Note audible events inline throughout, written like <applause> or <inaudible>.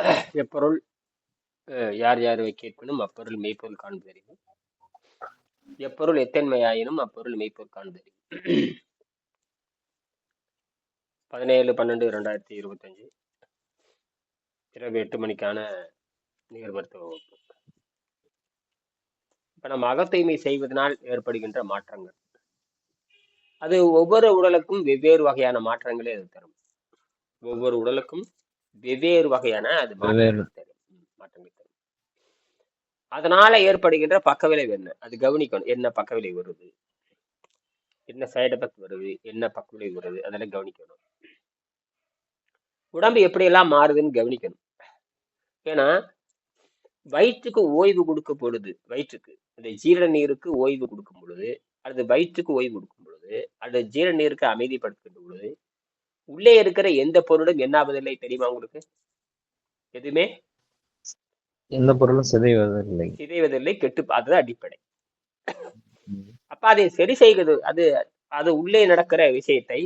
<coughs> எப்பொருள் யார் யார் யாரை கேட்பினும் அப்பொருள் மெய்ப்பொருள் காண்பதறிவு எப்பொருள் எத்தன்மையாயினும் அப்பொருள் மெய்ப்பொருள் காண்பதறிவு <coughs> பதினேழு பன்னெண்டு ரெண்டாயிரத்தி இருபத்தஞ்சு. இரவு எட்டு மணிக்கான நிகர் மருத்துவ வகுப்பு. இப்போ நம்ம அகத்தூய்மை செய்வதனால் ஏற்படுகின்ற மாற்றங்கள். அது ஒவ்வொரு உடலுக்கும் வெவ்வேறு வகையான மாற்றங்களே அது தரும். ஒவ்வொரு உடலுக்கும் வெவ்வேறு வகையான அது வெவ்வேறு. மாற்றங்கள் தரும் ம், மாற்றங்கள் தரும் அதனால ஏற்படுகின்ற பக்கவிளைவு என்ன? அது கவனிக்கணும். என்ன பக்கவிளைவு வருது? என்ன சைடு எஃபெக்ட் வருது? என்ன பக்கவிளைவு வருது? அதெல்லாம் கவனிக்கணும். உடம்பு எப்படியெல்லாம் மாறுதுன்னு கவனிக்கணும். ஏன்னா வயிற்றுக்கு ஓய்வு கொடுக்கும் பொழுது வயிற்றுக்கு இந்த ஜீரண நீருக்கு ஓய்வு கொடுக்கும் பொழுது அல்லது வயிற்றுக்கு ஓய்வு கொடுக்கும் பொழுது அல்லது ஜீரண நீருக்கு அமைதிப்படுத்தும் பொழுது உள்ளே இருக்கிற எந்த பொருளும் என்ன ஆவதில்லை தெரியுமா உங்களுக்கு? எதுவுமே? எந்த பொருளும் சிதைவதில்லை. சிதைவதில்லை கெட்டு அதுதான் அடிப்படை. அப்ப அதை சரி செய்கிறது அது அது உள்ளே நடக்கிற விஷயத்தை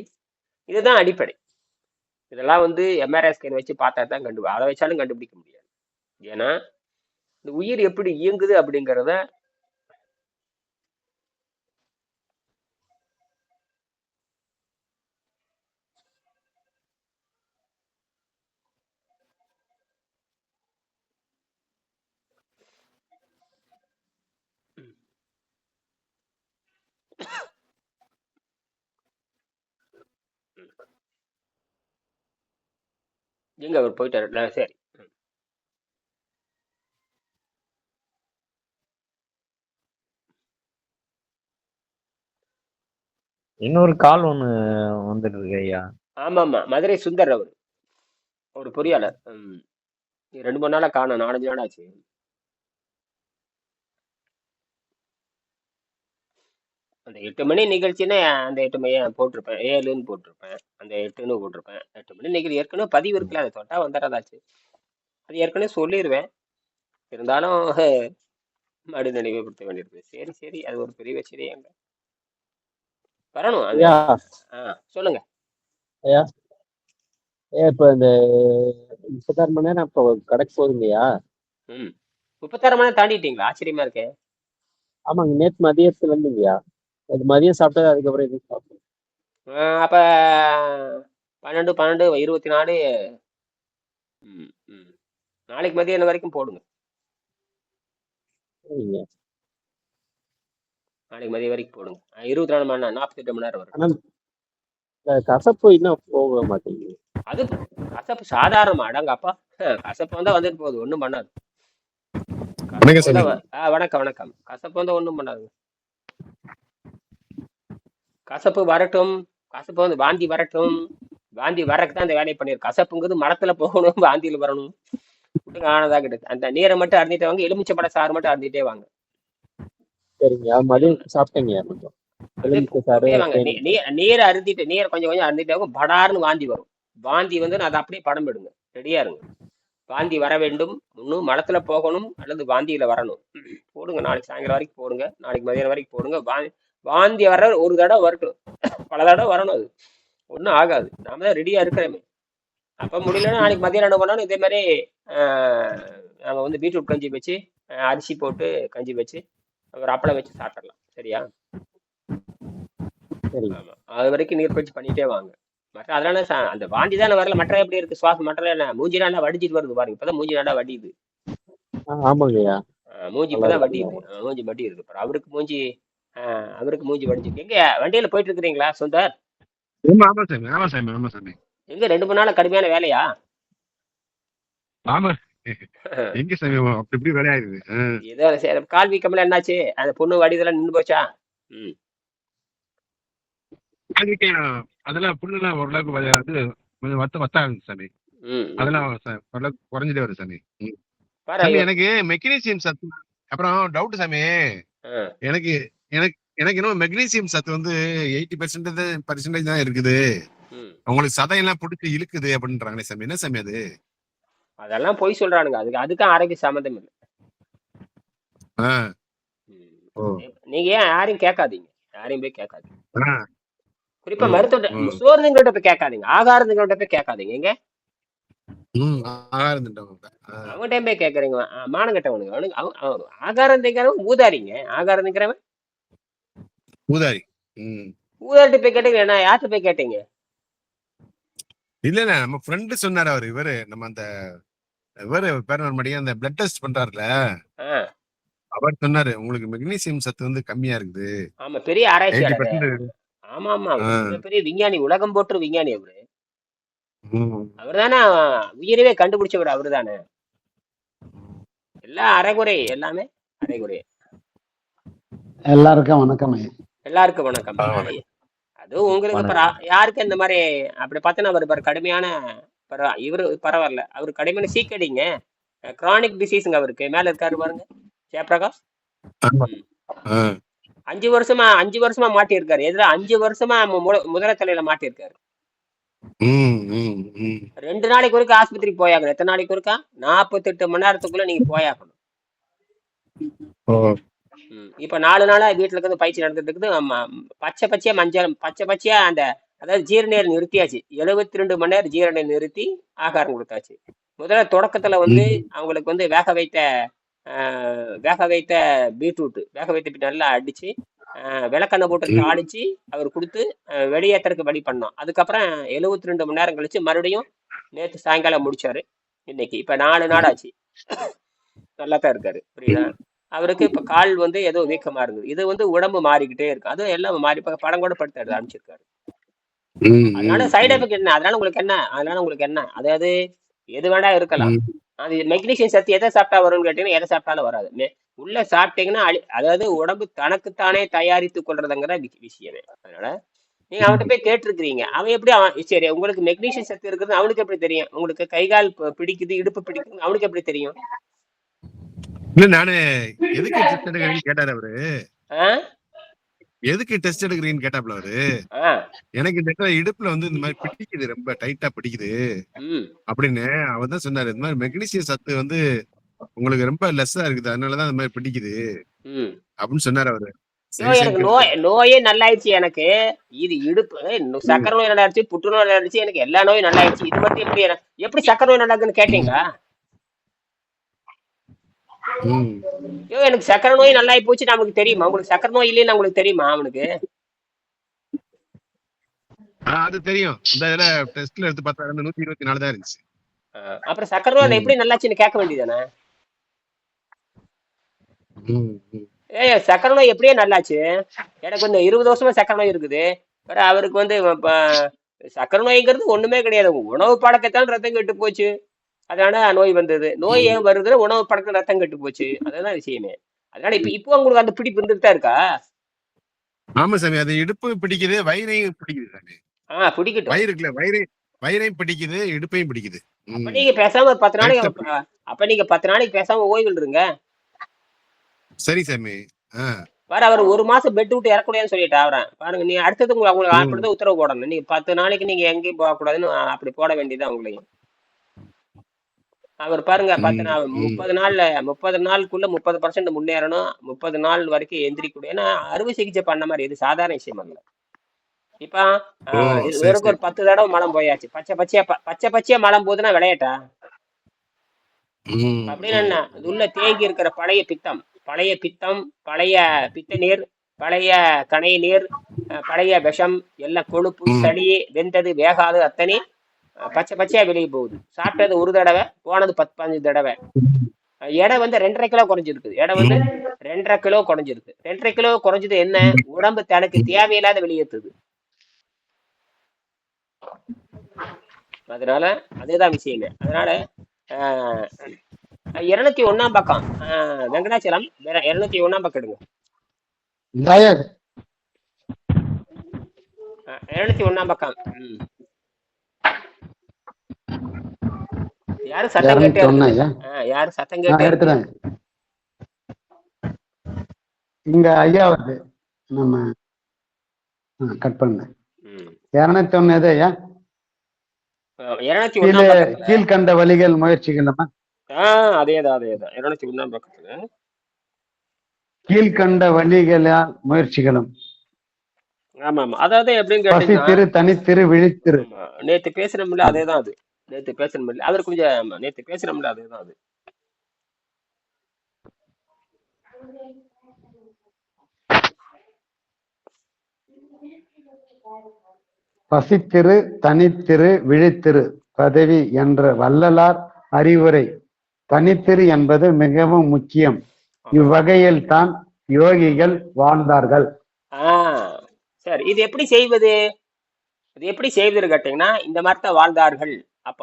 இதுதான் அடிப்படை. இதெல்லாம் வந்து எம்ஆர்ஐ ஸ்கேன் வச்சு பார்த்தா தான் கண்டு அதை வச்சாலும் கண்டுபிடிக்க முடியாது. ஏன்னா இந்த உயிர் எப்படி இயங்குது அப்படிங்கிறத எங்க அவர் போயிட்டாரு? சரி. இன்னொரு கால் ஒண்ணு வந்துட்டு இருக்கு ஐயா. ஆமா ஆமா மதுரை சுந்தர் அவர். ஒரு பொறியாளர். ரெண்டு மூணு நாளா காணும். நாலஞ்சு நாள் ஆச்சு. அந்த எட்டு மணி நிகழ்ச்சின்னா அந்த எட்டு மணி போட்டிருப்பேன். ஏழுன்னு போட்டிருப்பேன். அந்த எட்டுன்னு போட்டிருப்பேன். எட்டு மணி நிகழ்ச்சி ஏற்கனவே பதிவு இருக்குல்ல அதை தொட்டா வந்துடுறதாச்சு அது ஏற்கனவே சொல்லிடுவேன் இருந்தாலும் மறு நினைவுபடுத்த வேண்டியிருக்கு. சரி சரி. அது ஒரு பெரிய விஷயம் வரணும். அது ஆ சொல்லுங்க. ஐயா. ஐயா இப்போ இந்த முப்பத்தாறு மணி நேரம் இப்போ கடைக்கு போகுதுங்கய்யா ம். முப்பத்தாறு மணி நேரம் தாண்டிட்டீங்களா? ஆச்சரியமா இருக்கே. ஆமாங்க. நேற்று மதியத்துல இருந்துங்கய்யா அது மதியம் சாப்பிட்டது அதுக்கப்புறம் எதுவும் சாப்பிடல. ஆ, அப்ப பன்னெண்டு பன்னெண்டு இருபத்தி நாலு. ம் ம். நாளைக்கு மதியம் வரைக்கும் போடுங்க. நாளைக்கு மதியம் வரைக்கும் போடுங்க. இருபத்தி நாலு மணி நேரம் நாற்பத்தெட்டு மணி நேரம் வரும். கசப்பு இன்னும் போக மாட்டேங்குது. அது கசப்பு சாதாரணமா அடங்கப்பா கசப்பு வந்தா வந்துட்டு போகுது ஒண்ணும் பண்ணாது. வணக்கம் வணக்கம் கசப்பு வந்தா ஒண்ணும் பண்ணாது கசப்பு வரட்டும் கசப்பு வந்து வாந்தி வரட்டும். வாந்தி வரக்கு தான் அந்த வேலையை பண்ணிருக்கு கசப்புங்கிறது மரத்துல போகணும் வாந்தியில வரணும். ஆனதா கிட்ட. அந்த நீரை மட்டும் அருந்திட்டே வாங்க எலுமிச்சம்பழ சாறு மட்டும் அருந்திட்டே வாங்க. சரிங்க. மதியம் எலுமிச்சை நீ- நீரை அருந்திட்டு நீரை கொஞ்சம் கொஞ்சம் அருந்திட்டே வாங்க. படார்னு வாந்தி வரும். வாந்தி வந்து நான் அதை அப்படியே படம் எடுங்க ரெடியா இருங்க. வாந்தி வர வேண்டும். இன்னும் மலத்துல போகணும் அல்லது வாந்தியில வரணும். போடுங்க. நாளைக்கு சாயங்காலம் வரைக்கும் போடுங்க. நாளைக்கு மதியம் வரைக்கும் போடுங்க. வாந்தி வர ஒரு தடவை வரட்டும். பல தடவை வரணும் அது. ஒன்றும் ஆகாது. நாம தான் ரெடியா இருக்கிறோமே. அப்ப முடியலன்னா நாளைக்கு மதியம் என்ன பண்ணணும்? இதே மாதிரி ஆஹ், நம்ம வந்து பீட்ரூட் கஞ்சி வச்சு அரிசி போட்டு கஞ்சி வச்சு ஒரு அப்பளம் வச்சு சாப்பிடலாம். சரியா? சரிங்க ஆமா. அது வரைக்கும் நீர் பயிற்சி பண்ணிட்டே வாங்க. மற்ற அதனால ச- அந்த வாந்தி தானே வரல. மற்ற எப்படி இருக்கு? சுவாசம் மற்ற என்ன? மூஞ்சி நாடா வடிச்சிட்டு வருது பாருங்க. இப்பதான் மூஞ்சி நாடா வடியுது. ஆமாங்கய்யா. மூஞ்சி இப்பதான். வடியுது. மூஞ்சி வடி இருக்கு. அவருக்கு மூஞ்சி அவருக்கு மூஞ்சி வடிஞ்சிருக்கு. எங்க வண்டியில போயிட்டு இருக்கிறீங்களா சுந்தர்? ஆமா சாமி ஆமா சாமி ஆமா சாமி. எங்க ரெண்டு மூணு நாள் கடுமையான வேலையா? ஆமா. எங்க சாமி அப்படி இப்படி வேலையாயிருது. ஏதோ சரி, கால் வீக்கம்ல என்னாச்சு? அந்த பொண்ணு வடிதெல்லாம் நின்று போச்சா? அதெல்லாம் புண்ணெல்லாம் ஓரளவுக்கு வ- இது கொஞ்சம் வத்த வத்த ஆகுது சாமி. அதெல்லாம் ஓரளவுக்கு குறைஞ்சிட்டே வருது சாமி. எனக்கு மெக்னீசியம் சத்து அப்புறம் டவுட் சாமி. எனக்கு எனக்கு எனக்கு இன்னும் மெக்னீசியம் சத்து வந்து எயிட்டி பெர்சன்டேஜ் பர்சன்டேஜ் தான் இருக்குது. உங்களுக்கு சதையெல்லாம் பிடிச்சி இழுக்குது அப்படின்றாங்களே சாமி. என்ன சாமி அது? அதெல்லாம் பொய் சொல்றானுங்க. அதுக்கு அதுக்கும் ஆரோக்கிய சம்மந்தம் இல்லை. நீங்க ஏன் யாரையும் கேட்காதீங்க. யாரையும் போய் கேட்காதீங்க. குறிப்பா மருத்துவ ம். சோர்ந்துங்கிட்ட போய் கேட்காதீங்க. ஆகாரத்துங்கிட்ட போய் கேட்காதீங்க. எங்க? ம். ஆகாரம் தின்றவங்க ஆ. அவன்கிட்ட போய் கேக்குறீங்க அஹ் மானம் கட்டவனுங்க அவனுக்கு அவன் அவன் ஆகாரம் திங்கிறவன் ஊதாரிங்க ஆகாரம் திங்கிறவன் ஊதாரி. ஊதாரிட்ட போய் கேட்டீங்க நான் யார்கிட்ட போய் கேட்டீங்க? இல்ல இல்ல நம்ம ஃப்ரெண்டு சொன்னாரு அவரு இவரு. நம்ம அந்த இவரு பேர் மடியா அந்த பிளட் டெஸ்ட் பண்றாருல. அவர் சொன்னாரு உங்களுக்கு மெக்னீசியம் சத்து வந்து கம்மியா இருக்குது. ஆமா பெரிய பர்சன்ட் ஆமா ஆமா அவரு பெரிய விஞ்ஞானி உலகம் போற்று விஞ்ஞானி அவரு. ம். அவர்தானே உயிரவே கண்டுபிடிச்சவர் அவர்தானே. எல்லாம் அரைகுறை எல்லாமே அரைகுறை. எல்லாருக்கும் வணக்கம் ஐயா எல்லாருக்கும் வணக்கம். அதுவும் உங்களுக்கு. பரவா- யாருக்கு இந்த மாதிரி அப்படி பார்த்தா அவர் பாரு கடுமையான பரவா இவரு பரவாயில்ல. அவர் கடுமையான சீக்கடிங்க கிரானிக் டிசீஸுங்க அவருக்கு. மேல இருக்காரு பாருங்க. ஜெயபிரகாஷ். அஞ்சு வருஷமா அஞ்சு வருஷமா மாட்டியிருக்காரு. எதிர அஞ்சு வருஷமா முதல தலையில மாட்டியிருக்காரு. ம், ம், ம். ரெண்டு நாளைக்கு ஒருக்கா ஆஸ்பத்திரிக்கு போயாகணும். எத்தனை நாளைக்கு ஒருக்கா? நாற்பத்தெட்டு மணி நேரத்துக்குள்ள நீங்க போயாகணும். இப்ப நாலு நாளா வீட்டுல இருந்து பயிற்சி நடந்துட்டு இருக்குது. பச்சை பச்சையா மஞ்சள் பச்சை பச்சையா அந்த அதாவது ஜீரநீர் நிறுத்தியாச்சு. எழுபத்தி ரெண்டு மணி நேரம் ஜீரணை நிறுத்தி ஆகாரம் கொடுத்தாச்சு. முதல்ல தொடக்கத்துல வந்து அவங்களுக்கு வந்து வேக வைத்த வேக வைத்த பீட்ரூட் வேக வைத்த பீட் நல்லா அடிச்சு ஆஹ், விளக்கெண்ணெய் போட்டு தாளிச்சு அவர் கொடுத்து ஆஹ், வெளியேற்றறதுக்கு வழி பண்ணோம். அதுக்கப்புறம் எழுபத்தி ரெண்டு மணி நேரம் கழிச்சு மறுபடியும் நேற்று சாயங்காலம் முடிச்சாரு. இன்னைக்கு. இப்ப நாலு நாள் ஆச்சு. நல்லா தான் இருக்காரு. புரியுதா? அவருக்கு இப்ப கால் வந்து ஏதோ வீக்கமா இருக்குது இது வந்து உடம்பு மாறிக்கிட்டே இருக்கு. அதுவும் எல்லாம் மாறி படம் கூட படுத்து எடுத்து அனுப்பிச்சிருக்காரு. ம், அதனால சைடு எஃபெக்ட் என்ன? அதனால உங்களுக்கு என்ன? அதனால உங்களுக்கு என்ன? அதாவது எது வேணா இருக்கலாம். அது மெக்னீசியம் சத்து எதை சாப்பிட்டா வரும்னு கேட்டீங்கன்னா எதை சாப்பிட்டாலும் வராது. உள்ள சாப்பிட்டீங்கன்னா அதாவது உடம்பு தனக்குத்தானே தயாரித்து கொள்றதுங்கிற விஷயமே. அதனால நீங்க அவன்கிட்ட போய் கேட்டிருக்கிறீங்க. அவன் எப்படி அவன் சரி உங்களுக்கு மெக்னீசியம் சத்து இருக்குது அவனுக்கு எப்படி தெரியும்? உங்களுக்கு கை கால் பிடிக்குது இடுப்பு பிடிக்குது அவனுக்கு எப்படி தெரியும்? இல்ல நானு எதுக்கு டெஸ்ட் எடுக்கிறீங்கன்னு கேட்டாரு அவரு. எதுக்கு டெஸ்ட் எடுக்கிறீங்கன்னு கேட்டாப்ல அவரு. எனக்கு இந்த இடுப்புல வந்து இந்த மாதிரி பிடிக்குது ரொம்ப டைட்டா பிடிக்குது அப்படின்னு அவர் தான் சொன்னாரு. இந்த மாதிரி மெக்னீசியம் சத்து வந்து உங்களுக்கு ரொம்ப லெஸ்ஸா இருக்குது அதனாலதான் இந்த மாதிரி பிடிக்குது அப்படின்னு சொன்னாரு அவரு. எனக்கு நோய் நோயே நல்லாயிடுச்சு எனக்கு. இது இடுப்பு சக்கரை நோய் நல்லாயிருச்சு புற்றுநோய் நல்லாயிருச்சு எனக்கு எல்லா நோயும் நல்லாயிடுச்சு. இது மட்டும் எப்படி எப்படி சக்கரை நோய் நல்லாக்குன்னு கேட்டீங்களா. ஐயோ எனக்கு சக்கரை நோய் நல்லாயி போச்சு நமக்கு தெரியுமா? உங்களுக்கு சக்கரை நோய் இல்லைன்னு உங்களுக்கு தெரியுமா அவனுக்கு? ஆ, அது தெரியும். இந்த இதுல டெஸ்ட்ல எடுத்து பார்த்தா வந்து நூத்தி இருபத்தி நாலு தான் இருந்துச்சு. அப்புறம் சக்கரை நோய் எப்படி நல்லாச்சுன்னு கேட்க வேண்டியதானே. ஏய் சக்கரை நோய் எப்படியே நல்லாச்சு? எனக்கு வந்து இருபது வருஷமா சக்கரை நோய் இருக்குது. வேற அவருக்கு வந்து சக்கரை நோய்ங்கிறது ஒண்ணுமே கிடையாது. உணவு பழக்கத்தால் ரத்தம் கெட்டு போச்சு. அதனால நோய் வந்தது. நோய் ஏன் வருதுன்னா உணவு பழக்கம் ரத்தம் கெட்டு போச்சு. அதுதான் விஷயமே. அதனால இப்ப இப்போ உங்களுக்கு அந்த பிடிப்பு இருந்துட்டு தான் இருக்கா? ஆமா சாமி அது இடுப்பு பிடிக்குது வயிறையும் பிடிக்குது சாமி. ஆ பிடிக்கட்டும். வயிறு இருக்குல்ல வயிறு வயிறையும் பிடிக்குது இடுப்பையும் பிடிக்குது. அப்ப நீங்க பேசாம ஒரு பத்து நாளைக்கு அப்ப- நீங்க பத்து நாளைக்கு பேசாம ஓய்வில் இருங்க சரி சாமி வேற அவர் ஒரு மாசம் பெட் விட்டு இறக்கூடாதுன்னு சொல்லிட்டு அவரேன் பாருங்க நீ அடுத்தது உங்களுக்கு உங்களுக்கு உத்தரவு போடணும். நீங்க பத்து நாளைக்கு நீங்க எங்கேயும் போகக்கூடாதுன்னு அப்படி போட வேண்டியது அவங்களையும் அவர் பாருங்க பத்து நாள். முப்பது நாள்ல முப்பது நாளுக்குள்ள முப்பது பர்சன்ட் முன்னேறணும். முப்பது நாள் வரைக்கும் எந்திரிக்கூடிய ஏன்னா அறுவை சிகிச்சை பண்ண மாதிரி இது சாதாரண விஷயம் அல்ல. இப்ப வரைக்கும் ஒரு பத்து தடவை மலம் போயாச்சு. பச்சை பச்சையா பச்சை பச்சையா மலம் போகுதுன்னா விளையாட்டா? அப்படின்னு என்ன? இது உள்ள தேங்கி இருக்கிற பழைய பித்தம். பழைய பித்தம் பழைய பித்த நீர் பழைய கனை நீர் பழைய விஷம் எல்லாம் கொழுப்பு. சளி வெந்தது வேகாது அத்தனை பச்சை பச்சையா வெளியே போகுது. சாப்பிட்டது ஒரு தடவை போனது பத்து பதினஞ்சு தடவை. எடை வந்து ரெண்டரை கிலோ குறைஞ்சிருக்கு எடை வந்து ரெண்டரை கிலோ குறைஞ்சிருக்கு ரெண்டரை கிலோ குறைஞ்சது என்ன? உடம்பு தனக்கு தேவையில்லாத வெளியேற்றுது. அதனால அதுதான் விஷயமே. அதனால இருநூத்தி ஒண்ணாம் பக்கம். ஆஹ், வெங்கடாச்சலம் வேற- இருநூத்தி ஒண்ணாம் பக்கம் எடுங்க. இருநூத்தி ஒண்ணாம் பக்கம். யாரும் சத்தம் கேட்டே யாரும் சத்தம் கேட்டே. எடுத்துறேன். இங்க ஐயா வருது நம்ம கட் பண்ணேன் ம். இரநூத்தி ஒண்ணு எது ஐயா கீழ்கண்ட வழிகள் முயற்சிகள் அதேதான் அதேதான். இருநூத்தி ஒண்ணாம் பக்கத்துல. கீழ்கண்ட வழிகளால் முயற்சிகளும் ஆமா ஆமா அதாவது எப்படின்னு கேட்டீங்கன்னா விழித்திரு நேத்து பேசுனோம்ல அதேதான் அது. நேத்து பேசணும்ல அவர் கொஞ்சம் நேத்து பேசணும்ல அதுதான் அது. பசித்திரு தனித்திரு விழித்திரு. பதவி என்ற வள்ளலார் அறிவுரை. தனித்திரு என்பது மிகவும் முக்கியம். இவ்வகையில் தான் யோகிகள் வாழ்ந்தார்கள். சரி. இது எப்படி செய்வது? இது எப்படி செய்வதுன்னு கேட்டீங்கன்னா இந்த மாதிரி தான் வாழ்ந்தார்கள். அப்ப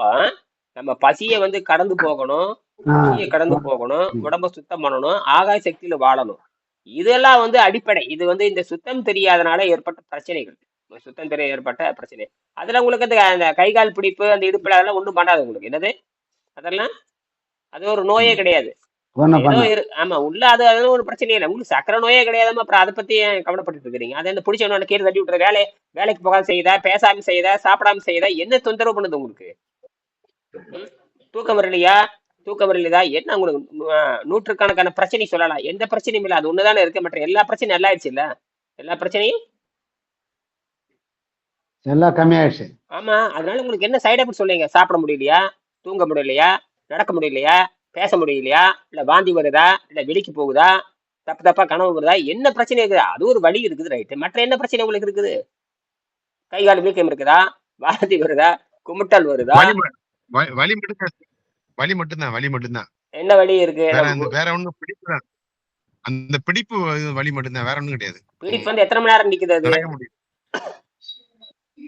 நம்ம பசியை வந்து கடந்து போகணும் பசியை கடந்து போகணும் உடம்ப சுத்தம் பண்ணணும் ஆகாய சக்தியில வாழணும். இதெல்லாம் வந்து அடிப்படை. இது வந்து இந்த சுத்தம் தெரியாதனால ஏற்பட்ட பிரச்சனைகள். சுத்தம் தெரிய ஏற்பட்ட பிரச்சனை. அதுல உங்களுக்கு அந்த அந்த கை கால் பிடிப்பு அந்த இடுப்புல அதெல்லாம் ஒண்ணும் பண்ணாது உங்களுக்கு. என்னது? அதெல்லாம்? அது ஒரு நோயே கிடையாது. ஆமா உள்ள அது அதெல்லாம் ஒரு பிரச்சனையே இல்லை. உங்களுக்கு சக்கரை நோயே கிடையாதுமா அப்புறம் அதை பத்தி கவலைப்பட்டு இருக்கிறீங்க? அதை இந்த பிடிச்சவன கீழே தட்டி விட்டுற வேலை வேலைக்கு போகாம செய்யுதா பேசாம செய்யுதா சாப்பிடாம செய்யுதா என்ன தொந்தரவு பண்ணுது உங்களுக்கு? தூக்கம் வரலையா? தூக்கம் வரலையா என்ன உங்களுக்கு நூற்றுக்கணக்கான பிரச்சனை சொல்லலாம். எந்த பிரச்சனையும் இல்லை. அது ஒண்ணுதானே இருக்கு. மற்ற எல்லா பிரச்சனையும் நல்லா ஆயிடுச்சு இல்ல எல்லா பிரச்சனையும்? எல்லாம் கம்மியாயிடுச்சு. ஆமா. அதனால உங்களுக்கு என்ன சைடு எஃபெக்ட் சொல்லுங்க சாப்பிட முடியலையா? தூங்க முடியலையா? நடக்க முடியலையா? பேச முடியலையா? இல்ல வாந்தி வருதா? இல்ல வெளிக்கு போகுதா? தப்பு தப்பா கனவு வருதா? என்ன பிரச்சனை இருக்குது? அது ஒரு வழி இருக்குது ரைட்டு மற்ற என்ன பிரச்சனை உங்களுக்கு இருக்குது? கை கால் வீக்கம் இருக்குதா? வாந்தி வருதா? குமுட்டல் வருதா? வ- வலி மட்டும்தான் வலி மட்டும்தான் வலி மட்டும்தான் என்ன வழி இருக்கு? வேற அந்த வேற ஒண்ணும் பிடிப்பு தான். அந்த பிடிப்பு இது வலி மட்டும்தான் வேற ஒண்ணும் கிடையாது. பிடிப்பு வந்து எத்தனை மணி நேரம் நிக்குது அது? நடக்க முடியும்.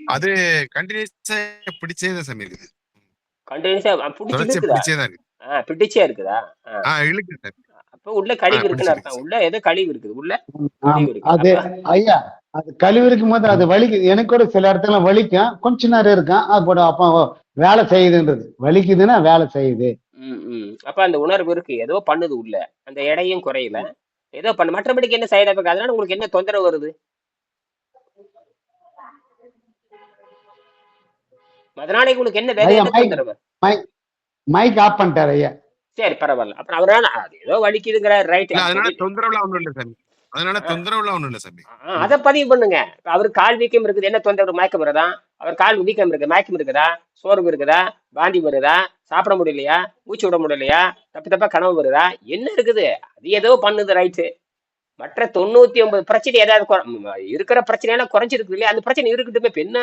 அது கண்டினியூஸா பிடிச்சே தான் சாமி இருக்குது. கண்டினியூஸா பிடிச்சி தொடர்ச்சியா இருக்குதா பிடிச்சே தான் இருக்கு பிடிச்சே இருக்குதா? ஆ, ஆஹ் இழுக்கு சார் அப்ப உள்ள கழிவு இருக்குன்னு பிடிச்சிருக்கு. அர்த்தம். உள்ள ஏதோ கழிவு இருக்குது. உள்ள ஆமா. கழிவு இருக்கு அது அப்ப ஐயா அது கழிவு இருக்கும் போது அது வலிக்குது. எனக்கு கூட சில இடத்துல வலிக்கும். கொஞ்ச நேரம் இருக்கும் அது கூட அப்போ வேலை செய்யுதுன்றது. வலிக்குதுன்னா வேலை செய்யுது. ம், ம். அப்ப அந்த உணர்வு இருக்கு. ஏதோ பண்ணுது உள்ள. அந்த எடையும் குறையல. ஏதோ பண்ணு. மற்றபடிக்கு என்ன சைடு எஃபெக்ட் அதனால உங்களுக்கு என்ன தொந்தரவு வருது? அதனால உங்களுக்கு என்ன வேற என்ன மைக். தொந்தரவு? மைக் ஆஃப் பண்ணிட்டாரு ஐயா. சரி பரவாயில்ல. அப்புறம் அவரான அது ஏதோ வலிக்குதுங்கிற ரைட் அதனால தொந்தரவுலாம் ஒண்ணும் இல்ல சாமி. அதனால தொந்தரவுலாம் ஒண்ணும் இல்ல சாமி. அதை பதிவு பண்ணுங்க. அவரு கால் வீக்கம் இருக்குது. என்ன தொந்தரவு மயக்கம் வருதா? அவர் கால் வீக்கம் இருக்கு மயக்கம் இருக்குதா? சோர்வு இருக்குதா? வாந்தி வருதா? சாப்பிட முடியலையா? மூச்சு விட முடியலையா? தப்பு தப்பா கனவு வருதா? என்ன இருக்குது? அது ஏதோ பண்ணுது ரைட்டு மற்ற தொண்ணூத்தி ஒன்பது பிரச்சனை ஏதாவது இருக்கிற பிரச்சனை எல்லாம் குறைஞ்சிருக்கு இல்லையா? அந்த பிரச்சனை இருக்கட்டுமே இப்ப என்ன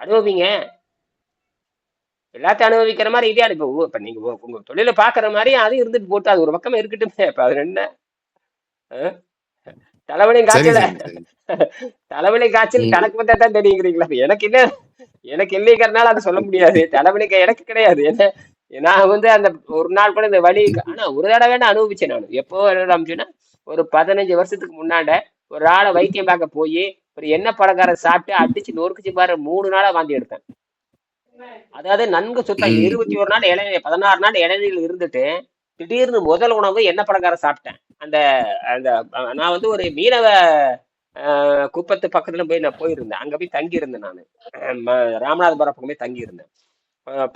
அனுபவிங்க. எல்லாத்தையும் அனுபவிக்கிற மாதிரி இதே இப்ப இப்ப நீங்க உங்க தொழில பாக்குற மாதிரி அது இருந்துட்டு போட்டு அது ஒரு பக்கமா இருக்கட்டுமே. இப்ப அது என்ன? தலைவலியும் காய்ச்சல. தலைவலி காய்ச்சல். கணக்கு வந்தா தான் தெரியுங்கிறீங்களா? எனக்கு இல்ல எனக்கு இல்லைங்கிறனால அதை சொல்ல முடியாது. தலைவலி எனக்கு கிடையாது. என்ன? நான் வந்து அந்த ஒரு நாள் கூட இந்த வலி ஆனா ஒரு தடவை அனுபவிச்சேன் நான். எப்போ அனுபவிச்சேன்னா ஒரு பதினஞ்சு வருஷத்துக்கு முன்னாட ஒரு ஆளை வைத்தியம் பார்க்க போய் ஒரு எண்ணெய் பலகாரம் சாப்பிட்டு அடிச்சு நொறுக்குச்சு பாரு மூணு நாளா வாந்தி எடுத்தேன். அதாவது நன்கு சுத்தம். இருபத்தி ஒரு நாள் இளநீ பதினாறு நாள் இளநீர் இருந்துட்டு திடீர்னு முதல் உணவு எண்ணெய் பலகாரம் சாப்பிட்டேன். அந்த அந்த நான் வந்து ஒரு மீனவ குப்பத்து பக்கத்துல போய் நான் போயிருந்தேன். அங்க போய் தங்கி இருந்தேன் நான் ராமநாதபுரம் பக்கம் போய் தங்கி இருந்தேன்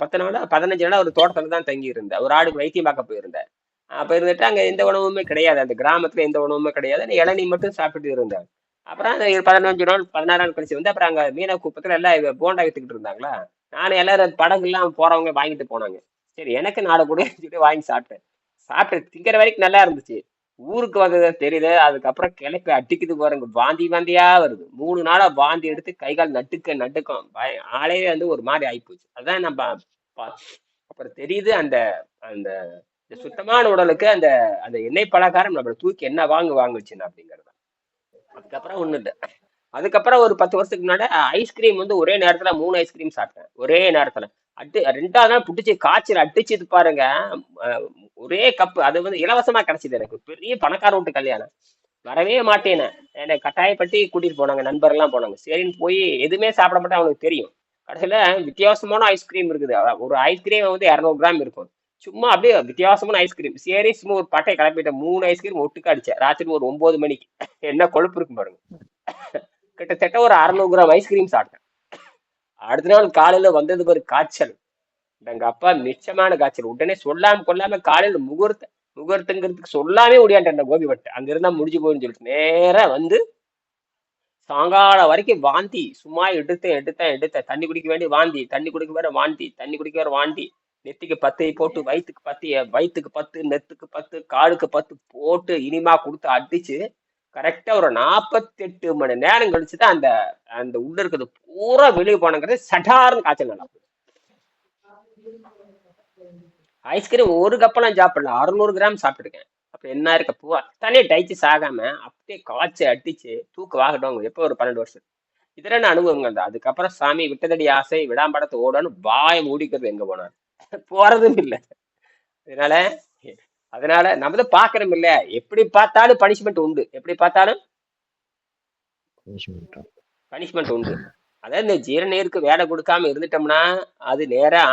பத்து நாள் பதினஞ்சு நாள் ஒரு தோட்டத்துல தான் தங்கி இருந்தேன் ஒரு ஆடு வைத்தியம் பார்க்க போயிருந்தேன். அப்ப இருந்துட்டு அங்க எந்த உணவுமே கிடையாது. அந்த கிராமத்துல எந்த உணவுமே கிடையாது. நான் இளநீ மட்டும் சாப்பிட்டுட்டு இருந்தேன். அப்புறம் அந்த பதினஞ்சு நாள் பதினாறு நாள் கழிச்சு வந்து அப்புறம் அங்க மீனவ குப்பத்துல எல்லாம் போண்டா வித்துக்கிட்டு இருந்தாங்களா? நானும் எல்லாரும் படகுலாம் போறவங்க வாங்கிட்டு போனாங்க. சரி எனக்கு நாலு கூட சொல்லிட்டு வாங்கி சாப்பிட்டேன். சாப்பிட்டு திங்கிற வரைக்கும் நல்லா இருந்துச்சு. ஊருக்கு வந்தது தெரியுது அதுக்கப்புறம் கிளப்பி அடிக்குது பாருங்க. வாந்தி வாந்தியா வருது. மூணு நாளா வாந்தி எடுத்து கை கால் நட்டுக்க நட்டுக்கும் பய- ஆளே வந்து ஒரு மாதிரி ஆயிப்போச்சு. அதான் நம்ம பா- அப்புறம் தெரியுது அந்த அந்த சுத்தமான உடலுக்கு அந்த அந்த எண்ணெய் பலகாரம் நம்மளை தூக்கி என்ன வாங்கு வாங்குச்சுன்னு அப்படிங்கிறது. அதுக்கப்புறம் ஒண்ணும் இல்லை. அதுக்கப்புறம் ஒரு பத்து வருஷத்துக்கு முன்னாடி ஐஸ்கிரீம் வந்து ஒரே நேரத்துல மூணு ஐஸ்கிரீம் சாப்பிட்டேன். ஒரே நேரத்துல. அட்டு ரெண்டாவது நாள் புட்டுச்சு காய்ச்சல் அடிச்சது பாருங்க. ஒரே கப்பு. அது வந்து இலவசமா கிடைச்சது எனக்கு. பெரிய பணக்கார வீட்டு கல்யாணம். வரவே மாட்டேனே என்னை கட்டாயப்பட்டு கூட்டிட்டு போனாங்க நண்பர்லாம் போனாங்க. சரின்னு போய் எதுவுமே சாப்பிட மாட்டேன் அவனுக்கு தெரியும். கடைசியில வித்தியாசமான ஐஸ்கிரீம் இருக்குது. அதான் ஒரு ஐஸ்கிரீம் வந்து இரநூறு கிராம் இருக்கும். சும்மா அப்படியே வித்தியாசமான ஐஸ்கிரீம் சரி சும்மா ஒரு பட்டை கிளப்பிட்டேன் மூணு ஐஸ்கிரீம் ஒட்டுக்க அடிச்சேன். ராத்திரி ஒரு ஒன்பது மணிக்கு. என்ன கொழுப்பு இருக்கும் பாருங்க. கிட்டத்தட்ட ஒரு அறுநூறு கிராம் ஐஸ்கிரீம் சாப்பிட்டேன். அடுத்த நாள் காலையில வந்தது ஒரு காய்ச்சல். எங்க அப்பா மிச்சமான காய்ச்சல். உடனே சொல்லாம கொள்ளாம காலையில முகூர்த்த முகூர்த்தங்கிறதுக்கு சொல்லாமே ஓடியாண்டேன் கோபி பட்டு. அங்க இருந்தா முடிஞ்சு போயின்னு சொல்லிட்டு நேரா வந்து சாயங்காலம் வரைக்கும் வாந்தி. சும்மா எடுத்தேன் எடுத்தேன் எடுத்தேன். தண்ணி குடிக்க வேண்டிய வாந்தி. தண்ணி குடிக்க வேற வாந்தி. தண்ணி குடிக்க வேற வாந்தி. நெத்திக்கு பத்தை போட்டு வயிற்றுக்கு பத்து வயிற்றுக்கு பத்து நெத்துக்கு பத்து காலுக்கு பத்து போட்டு இனிமா கொடுத்து அடிச்சு கரெக்டா ஒரு நாற்பத்தெட்டு மணி நேரம் கழிச்சு தான் அந்த அந்த உள்ள இருக்கிறது பூரா வெளியே போனங்கிறது சடார்னு காய்ச்சல் நடக்கும் ஐஸ்கிரீம் ஒரு கப்பெல்லாம் சாப்பிடல. அறுநூறு கிராம் சாப்பிட்டுருக்கேன். அப்ப என்ன இருக்க பூ? அத்தனை டைஜஸ்ட் ஆகாம அப்படியே காய்ச்சி அடிச்சு தூக்கு வாகட்டும் எப்போ ஒரு பன்னெண்டு வருஷம் இதெல்லாம் அனுபவங்கள் அந்த? அதுக்கப்புறம் சாமி விட்டதடி ஆசை விடாம்படத்தை ஓடன்னு வாயை மூடிக்கிறது எங்க போனார்? போறதும் இல்லை. அதனால அதனால நம்ம தான் பாக்குறோம் இல்ல. எப்படி பார்த்தாலும் பனிஷ்மெண்ட் உண்டு. எப்படி பார்த்தாலும் பனிஷ்மெண்ட் உண்டு. அதாவது இந்த ஜீரணீருக்கு வேலை கொடுக்காம இருந்துட்டோம்னா அது நேரா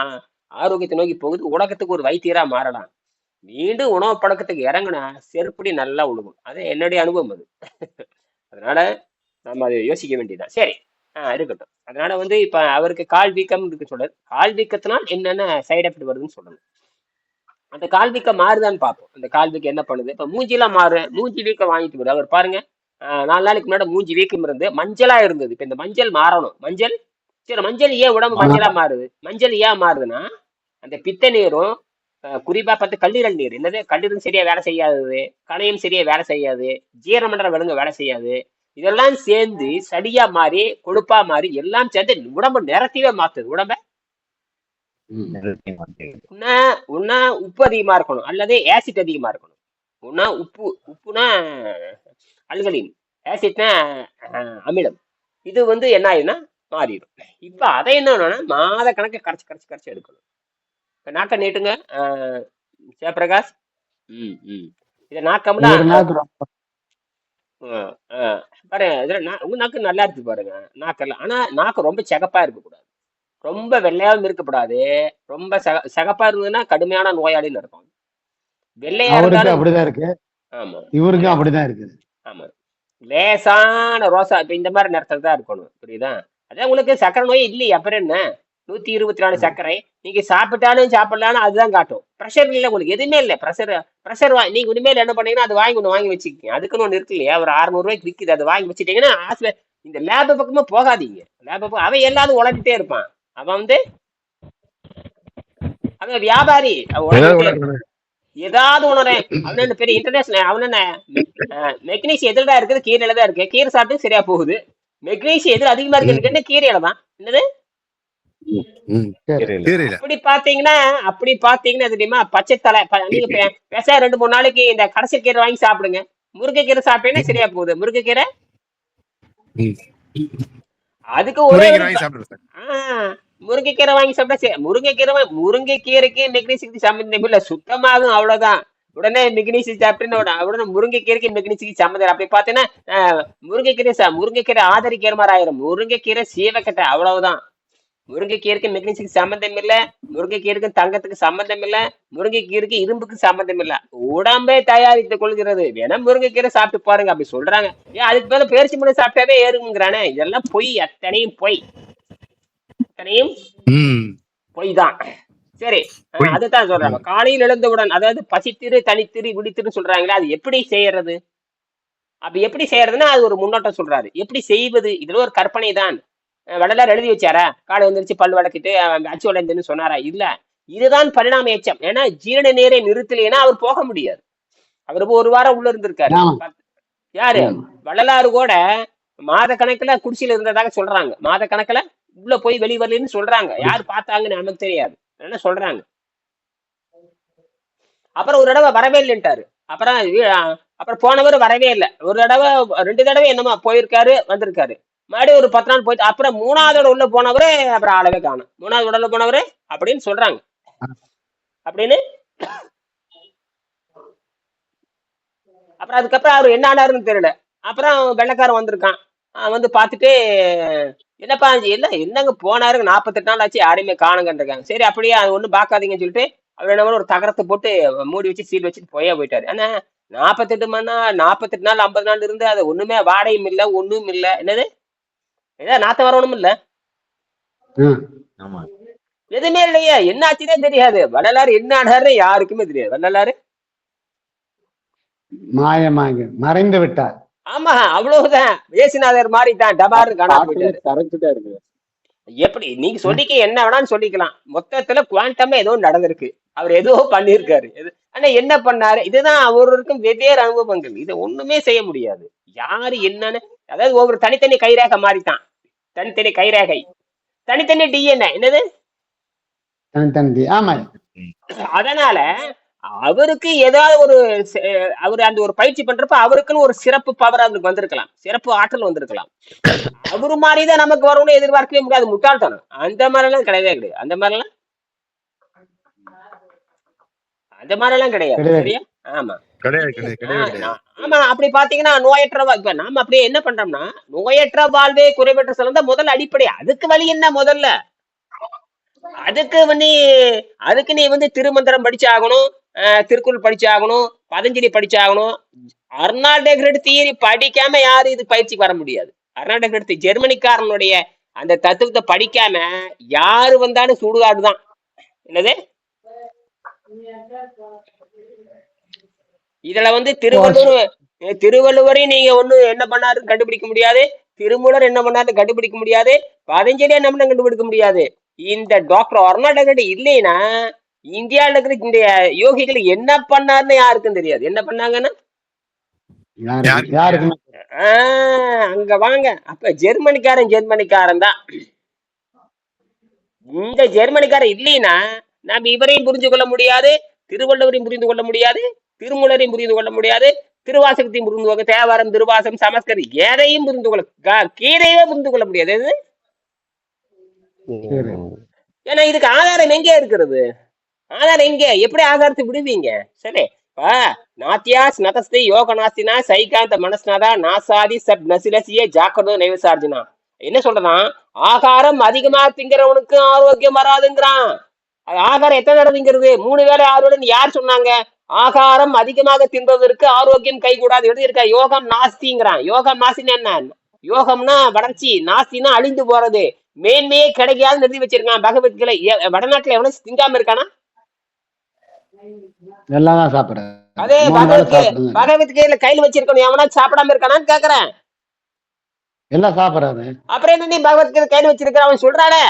ஆரோக்கியத்தை நோக்கி போகுது. உலகத்துக்கு ஒரு வைத்தியரா மாறலாம். மீண்டும் உணவு பழக்கத்துக்கு இறங்குனா செருப்படி நல்லா உழுகும். அது என்னுடைய அனுபவம் அது. அதனால நம்ம அதை யோசிக்க வேண்டியதுதான். சரி. ஆஹ் இருக்கட்டும். அதனால வந்து இப்ப அவருக்கு கால் வீக்கம் இருக்கு சொல்றாரு கால் வீக்கத்தினால் என்னென்ன சைடு எஃபெக்ட் வருதுன்னு சொல்லணும் அந்த கால் வீக்கம் மாறுதான்னு பார்ப்போம். அந்த கால் வீக்கம் என்ன பண்ணுது? இப்ப மூஞ்சிலாம் மாறு மூஞ்சி வீக்கம் வாங்கிட்டு வருது அவர் பாருங்க நாலு நாளைக்கு முன்னாடி மூஞ்சி வீக்கம் இருந்து மஞ்சளா இருந்தது. இப்ப இந்த மஞ்சள் மாறணும். மஞ்சள் சரி மஞ்சள் ஏன் உடம்பு மஞ்சளா மாறுது? மஞ்சள் ஏன் மாறுதுன்னா அந்த பித்த நீரும் குறிப்பா பார்த்து கல்லீரல் நீர். என்னது? கல்லீரல் சரியா வேலை செய்யாது கணையம் சரியா வேலை செய்யாது ஜீரணமண்டலம் விலங்கு வேலை செய்யாது. இதெல்லாம் சேர்ந்து சடியா மாறி கொழுப்பா மாறி எல்லாம் சேர்ந்து உடம்பு நிறத்தையே மாத்துது. உடம்ப உன்னா உன்னா உப்பு அதிகமா இருக்கணும். அல்லது ஆசிட் அதிகமா இருக்கணும். உன்னா உப்பு உப்புனா அல்கலின் ஆசிட்னா அமிலம். இது வந்து என்ன ஆயிடும்னா மாறிடும். இப்ப அதை என்னன்னா மாத கணக்கு கரைச்சு கரைச்சு கரைச்சு எடுக்கணும். இப்ப நாக்க நீட்டுங்க சிவபிரகாஷ் ம் ம். இதை நாக்கம்னா பாருங்க இதுல நா- உங்க நாக்கு நல்லா இருக்கு பாருங்க நாக்கெல்லாம். ஆனா நாக்கு ரொம்ப சிகப்பா இருக்கக்கூடாது. ரொம்ப வெள்ளையாவும் இருக்கக்கூடாது ரொம்ப சக சிகப்பா இருந்ததுன்னா கடுமையான நோயாளின்னு இருக்கும் வெள்ளையா அவருக்கு அப்படிதான் இருக்கு. ஆமா. இவருக்கும் அப்படிதான் இருக்குது ஆமா. லேசான ரோசா இப்ப இந்த மாதிரி நேரத்துல தான் இருக்கணும். புரியுதா? அதான் உங்களுக்கு சக்கரை நோய் இல்லையே? அப்புறம் என்ன? நூத்தி இருபத்தி நாலு சர்க்கரை. நீங்க சாப்பிட்டாலும் சாப்பிடலாலும் அதுதான் காட்டும். ப்ரெஷர் இல்லை உங்களுக்கு எதுவுமே இல்லை. ப்ரெஷர் ப்ரெஷர் நீங்க இனிமேல் என்ன பண்ணீங்கன்னா அது வாங்கி ஒன்று வாங்கி வச்சுக்கோங்க அதுக்குன்னு ஒன்று இருக்கு இல்லையா? ஒரு 600 ரூபாய்க்கு விற்கிது அதை வாங்கி வச்சுட்டீங்கன்னா ஆஸ்ப- இந்த லேப் பக்கமா போகாதீங்க. லேப் பக்கம் அவன் எல்லாரும் உழைச்சிட்டே இருப்பான். அவன் வந்து அவன் வியாபாரி. ஏதாவது உணரேன் அவன் என்ன பெரிய இன்டர்நேஷனல் அவன் என்ன மெக்னீசியம் எதில் தான் இருக்குது கீரையில தான் இருக்கு. கீரை சாப்பிட்டு சரியா போகுது. மெக்னீசியம் எதில் அதிகமா இருக்குன்னு கீரையில தான். என்னது? அப்படி பாத்தீங்கன்னா அப்படி பாத்தீங்கன்னா அது தெரியுமா? பச்சை தலை ப- நீங்க பேச ரெண்டு மூணு நாளைக்கு இந்த கடைசி கீரை வாங்கி சாப்பிடுங்க. முருங்கைக்கீரை சாப்பிட்டீங்கன்னா சரியா போகுது. முருங்கைக்கீரை. அதுக்கு ஒரு முருங்கைக்கீரை வாங்கி சாப்பிட்டா முருங்கைக்கீரை முருங்கைக்கீரைக்கு மெக்னீசிக்கு சம்மந்தம் இல்ல. சுத்தமாகும் அவ்வளவுதான். உடனே மெக்னீசி சாப்பிட்டுன்னு உடனே முருங்கைக்கீரைக்கு மெக்னீசிக்கு சம்மந்தம் அப்படி பார்த்தீங்கன்னா முருங்கைக்கீரை சா- முருங்கைக்கீரை ஆதரிக்கிற மாதிரி ஆயிரும். முருங்கைக்கீரை சீவக்கட்டை அவ்வளவுதான். முருங்கைக்கீரைக்கு மெக்னீசிக்கு சம்மந்தம் இல்லை. முருங்கைக்கீரைக்கு தங்கத்துக்கு சம்மந்தம் இல்லை. முருங்கைக்கீரைக்கு இரும்புக்கு சம்மந்தம் இல்லை. உடம்பே தயாரித்துக் கொள்கிறது. வேணா முருங்கைக்கீரை சாப்பிட்டு பாருங்க. அப்படி சொல்றாங்க. ஏன் அதுக்கு மேல பேரிச்சி மணி சாப்பிட்டாவே ஏறுங்கிறானே இதெல்லாம் பொய். அத்தனையும் பொய். அத்தனையும். பொய் தான் சரி. அதுதான் சொல்றாங்க காலையில் எழுந்தவுடன் அதாவது பசித்திரு தனித்திரு விழித்திரு சொல்றாங்களே அது எப்படி செய்யறது? அப்படி எப்படி செய்யறதுன்னா அது ஒரு முன்னோட்டம் சொல்றாரு. எப்படி செய்வது? இதுல ஒரு கற்பனை தான் வள்ளலார் எழுதி வச்சாரா? காலை வந்துருச்சு பல் வளர்க்கிட்டு அச்சு வளைந்துன்னு சொன்னாரா? இல்ல. இதுதான் பரிணாம எச்சம் ஏன்னா ஜீரண நீரை நிறுத்தலைன்னா அவர் போக முடியாது. அவர் ஒரு வாரம் உள்ள இருந்திருக்காரு. யாரு? வள்ளலாறு கூட மாத கணக்குல குடிசையில இருந்ததாக சொல்றாங்க. மாத கணக்குல உள்ள போய் வெளியே வரலன்னு சொல்றாங்க. யார் பார்த்தாங்கன்னு நமக்கு தெரியாது. என்ன சொல்றாங்க? அப்புறம் ஒரு தடவை வரவே இல்லைன்ட்டாரு. அப்புறம் அப்புறம் போனவர் வரவே இல்லை. ஒரு தடவை ரெண்டு தடவை என்னமோ போயிருக்காரு வந்திருக்காரு. மறுபடியும் ஒரு பத்து நாள் போயிட்டு அப்புறம் மூணாவது உள்ள போனவரு அப்புறம் ஆளவே காணும். மூணாவது உடல போனவரு அப்படின்னு சொல்றாங்க. அப்படின்னு? அப்புறம் அதுக்கப்புறம் அவர் என்ன ஆனாருன்னு தெரியல. அப்புறம் வெள்ளைக்காரன் வந்திருக்கான். வந்து பார்த்துட்டு என்னப்பா இல்ல என்னங்க போனாருங்க? நாற்பத்தெட்டு நாள் ஆச்சு யாரையுமே காணுங்கன்றிருக்காங்க. சரி அப்படியே அது ஒன்றும் பார்க்காதீங்கன்னு சொல்லிட்டு அவர் என்ன ஒரு தகரத்தை போட்டு மூடி வச்சு சீல் வச்சுட்டு போயே போயிட்டாரு. ஆனா நாற்பத்தெட்டு மணி நாள் நாற்பத்தெட்டு நாள் ஐம்பது நாள் இருந்து அது ஒண்ணுமே வாடையும் இல்லை ஒண்ணும் இல்லை. என்னது? ஏதாவது நாத்த வரணும் இல்ல? எதுவுமே இல்லையா என்ன ஆச்சுன்னே தெரியாது. வள்ளலாறு என்ன ஆனாரு யாருக்குமே தெரியாது. வள்ளலாறு மாயமாக மறைந்து விட்டார். ஆமா அவ்வளவுதான். ஏசுநாதர் மாதிரி தான் டபார்னு காணாம போயிட்டாரு. எப்படி நீங்க சொல்லிக்க என்ன வேணாலும் சொல்லிக்கலாம். மொத்தத்துல குவாண்டமா ஏதோ நடந்திருக்கு. அவர் ஏதோ பண்ணியிருக்காரு. எது- ஆனா என்ன பண்ணாரு? இதுதான் ஒவ்வொருவருக்கும் வெவ்வேறு அனுபவங்கள். இதை ஒண்ணுமே செய்ய முடியாது. யாரு என்னன்னு அதாவது ஒவ்வொரு தனித்தனி கைரேகை மாறித்தான். தனித்தனி கைரேகை. தனித்தனி டிஎன்ஏ என்னது? ஆமா. அதனால அவருக்கு ஏதாவது ஒரு அவர் அந்த ஒரு பயிற்சி பண்றப்ப அவருக்குன்னு ஒரு சிறப்பு பவர் அவருக்கு வந்திருக்கலாம். சிறப்பு ஆற்றல் வந்திருக்கலாம். அவரு மாதிரிதான் நமக்கு வரும்னு எதிர்பார்க்கவே முடியாது. முட்டாள்தனம். அந்த மாதிரிலாம் கிடையவே கிடையாது. அந்த மாதிரிலாம்? அந்த மாதிரிலாம் கிடையாது. கிடையாது. சரியா? ஆமா. ஆமா. அப்படி பாத்தீங்கன்னா நோயற்ற வா- இப்ப நாம அப்படியே என்ன பண்றோம்னா நோயற்ற வாழ்வே குறைவற்ற செல்வம் தான் முதல் அடிப்படை. அதுக்கு வழி என்ன முதல்ல? அதுக்கு வந்து அதுக்கு நீ வந்து திருமந்திரம் படிச்சாகணும். அஹ், திருக்குறள் படிச்சாகணும் பதஞ்சலி படிச்சாகணும். அர்னால்டே தியரி படிக்காம யாரும் இது பயிற்சிக்கு வர முடியாது. அர்னால்டே ஜெர்மனிக்காரனுடைய அந்த தத்துவத்தை படிக்காம யாரு வந்தாலும் சுடுகாடு தான். என்னது? இதுல வந்து திருவள்ளுவர் திருவள்ளுவரையும் நீங்க ஒண்ணு என்ன பண்ணாருன்னு கண்டுபிடிக்க முடியாது. திருமூலர் என்ன பண்ணாரு கண்டுபிடிக்க முடியாது. பதஞ்சலி என்ன பண்ண கண்டுபிடிக்க முடியாது? இந்த டாக்டர் அருணாடகடி இல்லைன்னா இந்தியால இருக்கிற இந்த யோகிகள் என்ன பண்ணாருன்னு யாருக்கும் தெரியாது. என்ன பண்ணாங்கன்னா? அங்க வாங்க. அப்ப ஜெர்மனிக்காரன் ஜெர்மனிக்காரன் தான். இந்த ஜெர்மனிக்காரன் இல்லைன்னா நாம இவரையும் புரிஞ்சு கொள்ள முடியாது திருவள்ளுவரையும் புரிந்து கொள்ள முடியாது திருமூலரையும் புரிந்து கொள்ள முடியாது திருவாசகத்தையும் புரிந்து கொள்ள தேவாரம் திருவாசகம் சமஸ்கரம் எதையும் புரிந்து கொள்ள கீரையே புரிந்து கொள்ள முடியாது. ஏன்னா இதுக்கு ஆதாரம் எங்க இருக்கிறது? ஆதாரம் எங்க? எப்படி ஆதாரத்தை விடுவீங்க? சரி. நாத்தியாஸ் நதஸ்தி யோக நாஸ்தினா சைகாந்த மனஸ்நாதா நாசாதி சப் நசிலசிய ஜாக்கிரதோ நைவசார்ஜினா. என்ன சொல்றதான்? ஆகாரம் அதிகமா திங்கிறவனுக்கு ஆரோக்கியம் வராதுங்கிறான். அது ஆகாரம் எத்தனை தடவை திங்கிறது? மூணு வேளை ஆறு வேலை யார் சொன்னாங்க? ஆகாரம் அதிகமாக தின்பதற்கு ஆரோக்கியம் கைகூடாது. எழுதியிருக்கா யோகம் நாஸ்திங்கிறான். யோகம் நாஸ்தின்னு என்ன? யோகம்னா வளர்ச்சி. நாஸ்தினா அழிந்து போறது. மேன்மையே கிடைக்காதுன்னு எழுதி வச்சிருக்கான். பகவத்கீதை. வடநாட்டுல எவனும் திங்காம இருக்கானா? எல்லாம் தான் அதே பகவத்கீதையில கையில வச்சிருக்கணும். எவனா சாப்பிடாம இருக்கானான்னு கேக்குறேன். எல்லாம் சாப்பிடுறாரு அப்புறம் என்ன நீ பகவத்கீதை கையில வச்சிருக்க அவன் சொல்றானே.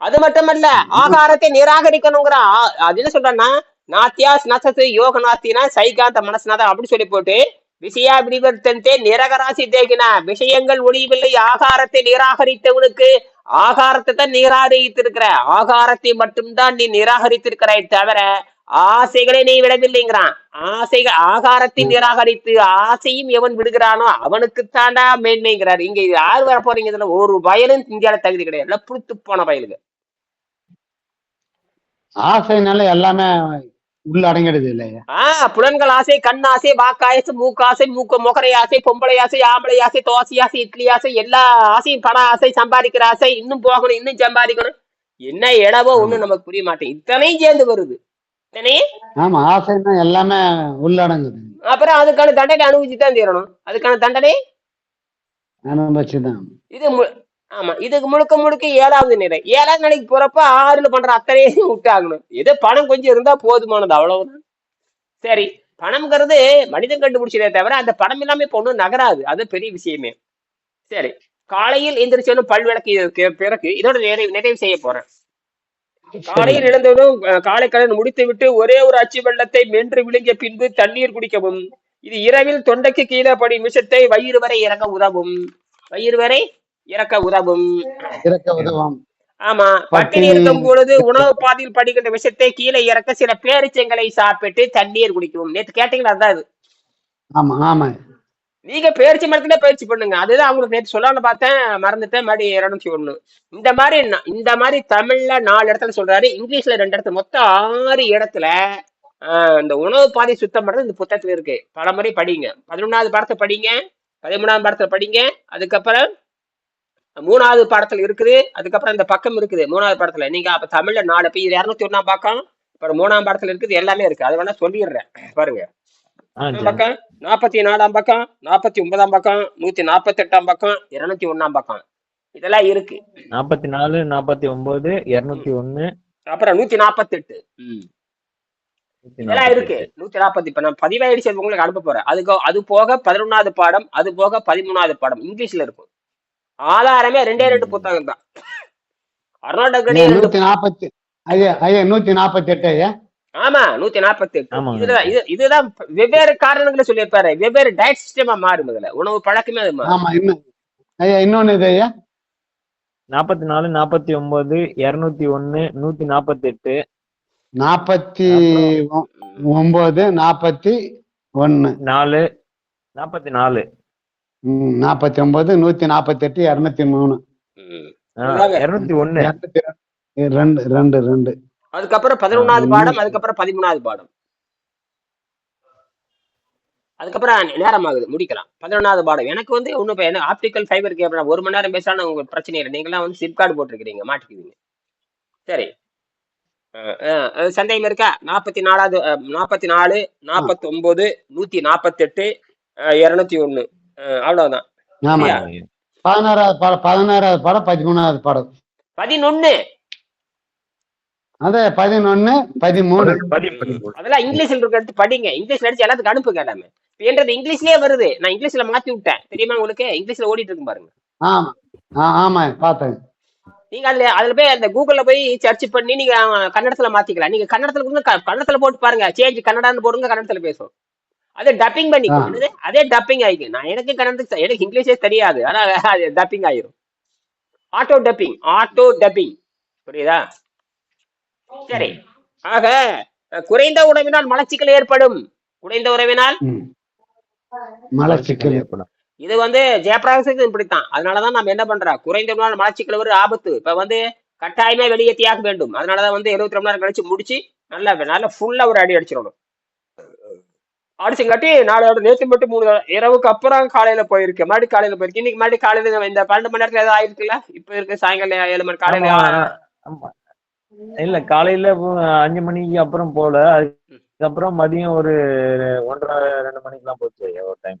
அது மட்டுமல்ல ஆகாரத்தை நிராகரிக்கணுங்கிறான் ஆ- அது என்ன சொல்றான்னா நாத்தியாஸ் நசத்து யோக நாத்தினா சைகாந்த மனசுனாதா அப்படி சொல்லி போட்டு விஷயா விடிவர்த்தந்தே நிரகராசி தேகினா விஷயங்கள் ஒளியவில்லை ஆகாரத்தை நிராகரித்தவனுக்கு ஆகாரத்தை தான் நிராகரித்திருக்கிற. ஆகாரத்தை மட்டும்தான் நீ நிராகரித்திருக்கிறாய் தவிர ஆசைகளை நீ விடவில்லைங்கிறான். ஆசைகள் ஆகாரத்தை நிராகரித்து ஆசையும் எவன் விடுகிறானோ அவனுக்கு தாண்டா மேன்மைங்கிறார். இங்க யார் வர போறீங்க இதுல? ஒரு வயலும் இந்தியால தகுதி கிடையாது. எல்லாம் புளுத்து போன வயலுங்க. ஆசைனால எல்லாமே உள்ள அடங்கிடுது இல்லையா? ஆஹ் புலன்கள் ஆசை கண் ஆசை வாக்காசை மூக்காசை மூக்க முகரை ஆசை பொம்பளை ஆசை ஆம்பளை ஆசை தோசை ஆசை இட்லி ஆசை எல்லா ஆசையும் பண ஆசை சம்பாதிக்கிற ஆசை இன்னும் போகணும் இன்னும் சம்பாதிக்கணும். என்ன இடவோ ஒண்ணும் நமக்கு புரிய மாட்டேன் இத்தனையும் சேர்ந்து வருது. ஆமா ஆசைன்னா எல்லாமே உள்ளடங்குது. அப்புறம் அதுக்கான தண்டனை அனுபவிச்சு தான் தீரணும். அதுக்கான தண்டனை? அனுபவிச்சுதான். இது ஆமா இதுக்கு முழுக்க முழுக்க ஏழாவது நிலை. ஏழாவது நிலைக்கு போறப்ப ஆறுல பண்ற அத்தனையும் விட்டாகணும். ஏதோ பணம் கொஞ்சம் இருந்தா போதுமானது அவ்வளவுதான். சரி பணம்ங்கிறது மனிதன் கண்டுபிடிச்சதே தவிர அந்த பணம் இல்லாம இப்ப நகராது. அது பெரிய விஷயமே. சரி காலையில் எந்திரிச்சோன்னு பல் விளக்கு பிறகு இதோட நிறைவு நிறைவு செய்ய போறேன். காலையில் எழுந்ததும் காலை கடன் முடித்து விட்டு ஒரே ஒரு அச்சு வெள்ளத்தை மென்று விழுங்கிய பின்பு தண்ணீர் குடிக்கவும். இது இரவில் தொண்டைக்கு கீழே படி விஷத்தை வயிறு வரை இறக்க உதவும். வயிறு வரை இறக்க உதவும். இறக்க உதவும். ஆமா பட்டினி இருக்கும் பொழுது உணவு பாதையில் படிக்கின்ற விஷத்தை கீழே இறக்க சில பேரிச்சங்களை சாப்பிட்டு தண்ணீர் குடிக்கவும். நேத்து கேட்டீங்களா அதான் இது? ஆமா ஆமா நீங்க பயிற்சி மரத்துல பயிற்சி பண்ணுங்க. அதுதான் அவங்களுக்கு நேற்று சொல்லலாம்னு பார்த்தேன் மறந்துட்டேன் மறுபடி இருநூத்தி ஒண்ணு இந்த மாதிரி இந்த மாதிரி தமிழ்ல நாலு இடத்துல சொல்றாரு இங்கிலீஷ்ல ரெண்டு இடத்துல மொத்தம் ஆறு இடத்துல இந்த உணவு பாதை சுத்தம் பண்றது இந்த புத்தகத்துல இருக்கு. பல முறை படிங்க. பதினொன்னாவது பாடத்தை படிங்க பதிமூணாவது பாடத்துல படிங்க அதுக்கப்புறம் மூணாவது பாடத்துல இருக்குது அதுக்கப்புறம் இந்த பக்கம் இருக்குது மூணாவது பாடத்துல. நீங்க அப்ப தமிழ்ல நாலு இப்போ இரநூத்தி ஒண்ணாம் பக்கம் அப்புறம் மூணாம் பாடத்துல இருக்குது எல்லாமே இருக்கு. அது வேணா சொல்லிடுறேன். பாருங்க. பக்கம் நாற்பத்தி நாலாம் பக்கம் நாற்பத்தி ஒன்பதாம் பக்கம் நூத்தி நாற்பத்தி எட்டாம் பக்கம் இருநூத்தி ஒண்ணாம் பக்கம். இதெல்லாம் இருக்கு. நாற்பத்தி நாலு நாற்பத்தி ஒன்பது இருநூத்தி ஒண்ணு அப்புறம் நூத்தி நாற்பத்தி எட்டு இதெல்லாம் இருக்கு. நூத்தி நாற்பத்தி இப்ப நான் பதிவாயிடுச்சு அது உங்களுக்கு அனுப்ப போறேன். அதுக்கு அது போக பதினொன்னாவது பாடம் அது போக பதிமூணாவது பாடம். இங்கிலீஷ்ல இருக்கும். ஆதாரமே ரெண்டே ரெண்டு புத்தகம் தான் அருணாட கடி ரெண்டு நூத்தி நாற்பத்தி ஐயா ஐயா நூத்தி நாற்பத்தி எட்டு ஐயா. ஆமா நூத்தி நாற்பத்தி எட்டு ஆமாங்க. இதுதான் இது இதுதான் வெவ்வேறு காரணங்களை சொல்லியிருப்பாரு. வெவ்வேறு டயட் சிஸ்டமா மாறும் இதுல உணவு பழக்கமே அது ஆமா இன்னும். ஐயா இன்னொன்னு இது ஐயா. நாற்பத்தி நாலு நாற்பத்தி ஒன்பது இருநூத்தி ஒண்ணு நூத்தி நாற்பத்தி எட்டு நாற்பத்தி ஒன்பது நாற்பத்தி ஒன்னு. நாலு நாற்பத்தி நாலு நாற்பத்தி ஒன்பது நூத்தி நாற்பத்தி எட்டு இருநூத்தி மூணு. இருநூத்தி ஒண்ணு இருநூத்தி ரெண்டு ரெண்டு ரெண்டு. அதுக்கப்புறம் பதினொன்னாவது பாடம் அதுக்கப்புறம் பதிமூணாவது பாடம். அதுக்கப்புறம் நேரம் ஆகுது முடிக்கலாம். பதினொன்னாவது பாடம். எனக்கு வந்து ஒன்றும் இப்போ என்ன ஆப்டிக்கல் ஃபைபர் கேபிள் ஒரு மணி நேரம் பேசினா உங்களுக்கு பிரச்சனை இல்லை. நீங்களாம் வந்து சிப் கார்டு போட்டிருக்கிறீங்க மாட்டிக்குவீங்க. சரி. சந்தேகம் இருக்கா? நாற்பத்தி நாலாவது நாற்பத்தி நாலு நாற்பத்தி ஒன்பது நூத்தி நாற்பத்தெட்டு இரநூத்தி ஒண்ணு அஹ், அவ்வளவுதான்? பதினாறாவது பாடம் பதினாறாவது பாடம் பதிமூணாவது பாடம். பதினொன்னு. அதே பதினொன்னு பதிமூணு. பதி பதி அதெல்லாம் இங்கிலீஷ்ல இருக்க எடுத்து படிங்க. இங்கிலீஷ்ல அடிச்சு எல்லாத்துக்கும் அனுப்புங்க எல்லாமே என்றது இங்கிலீஷ்லயே வருது. நான் இங்கிலீஷ்ல மாத்தி விட்டேன். தெரியுமா உங்களுக்கு? இங்கிலீஷ்ல ஓடிட்டு இருக்கு பாருங்க. ஆமா. ஆமா பார்த்தேன். நீங்க அதுல அதுல போய் அந்த கூகுள்ல போய் சர்ச் பண்ணி நீங்க கன்னடத்துல மாத்திக்கலாம். நீங்க கன்னடத்துல கூட கன்னடத்துல போட்டு பாருங்க. சேஞ்ச் கன்னடான்னு போடுங்க கன்னடத்துல பேசும் அதே டப்பிங் பண்ணி? அதே டப்பிங் ஆயிக்கும் நான் எனக்கு கன்னடத்துக்கு எனக்கு இங்கிலீஷே தெரியாது. ஆனா அது டப்பிங் ஆயிரும். ஆட்டோ டப்பிங் ஆட்டோ டப்பிங் புரியுதா? சரி. ஆக குறைந்த உணவினால் மலச்சிக்கல் ஏற்படும். குறைந்த உறவினால். மலச்சிக்கல் ஏற்படும். இது வந்து ஜெயபிரகாசுக்கு இப்படித்தான். அதனாலதான் நம்ம என்ன பண்றோம் குறைந்த நாள் மலச்சிக்கல் ஒரு ஆபத்து. இப்ப வந்து கட்டாயமே வெளியேற்றியாக வேண்டும். அதனாலதான் வந்து எழுபத்தி ரெண்டு நேரம் கழிச்சு முடிச்சு நல்லா நல்லா ஃபுல்லா ஒரு அடி அடிச்சிடணும். அடிச்சுங்காட்டி நாளோட நேற்று மட்டும் மூணு. இரவுக்கு அப்புறம் காலையில போயிருக்கு மறுபடி காலையில போயிருக்கு இன்னைக்கு மறுபடி காலையில இந்த பன்னெண்டு மணி நேரத்துல ஏதாவது ஆயிருக்குல்ல? இப்ப இருக்கு சாயங்காலம் ஏழு மணி காலையில. இல்ல காலையில அஞ்சு மணிக்கு அப்புறம் போல. அதுக்கப்புறம் மதியம் ஒரு ஒன்றரை ரெண்டு மணிக்கெல்லாம் போச்சு ஒரு டைம்